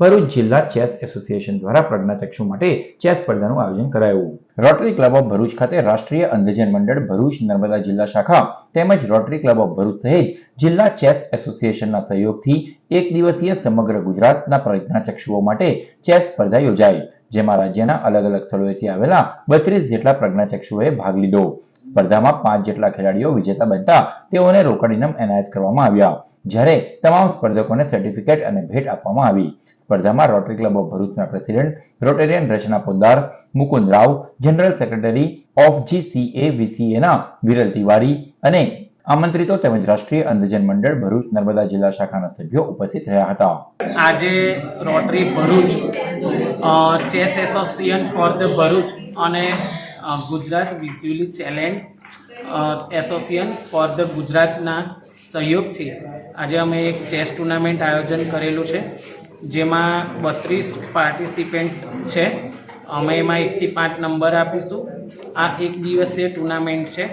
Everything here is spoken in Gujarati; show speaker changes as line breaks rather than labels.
ભરૂચ જિલ્લા ચેસ એસોસિએશન દ્વારા પ્રજ્ઞાચક્ષુ માટે ચેસ સ્પર્ધાનું આયોજન કરાયું. રોટરી ક્લબ ઓફ ભરૂચ ખાતે રાષ્ટ્રીય અંધજન મંડળ ભરૂચ નર્મદા જિલ્લા શાખા તેમજ રોટરી ક્લબ ઓફ ભરૂચ સહિત જિલ્લા ચેસ એસોસિએશનના સહયોગથી એક દિવસીય સમગ્ર ગુજરાતના પ્રજ્ઞાચક્ષુઓ માટે ચેસ સ્પર્ધા યોજાઈ. જેમાં રાજ્યના અલગ અલગ સ્થળોએથી આવેલા બત્રીસ જેટલા પ્રજ્ઞાચક્ષુએ ભાગ લીધો. સ્પર્ધામાં પાંચ જેટલા ખેલાડીઓ વિજેતા બનતા તેઓને રોકડ ઇનામ એનાયત કરવામાં આવ્યા. જ્યારે તમામ સ્પર્ધકોને સર્ટિફિકેટ અને ભેટ આપવામાં આવી. સ્પર્ધામાં રોટરી ક્લબ ઓફ ભરૂચના president Rotarian Rachana Podar Mukund Rao general secretary of GCA વીસીએના Viral Tiwari અને આમંત્રિતો તેમજ રાષ્ટ્રીય અંધજન મંડળ ભરૂચ નર્મદા જિલ્લા શાખાના સભ્યો ઉપસ્થિત રહ્યા હતા.
આજે Rotary Bharuch chess association for the Bharuch અને Gujarat visually challenge association for the ગુજરાતના સહયોગથી આજે અમે એક ચેસ ટુર્નામેન્ટ આયોજન કરેલું છે, જેમાં બત્રીસ પાર્ટિસિપેન્ટ છે. અમે એમાં એકથી પાંચ નંબર આપીશું. આ એક દિવસીય ટુર્નામેન્ટ છે.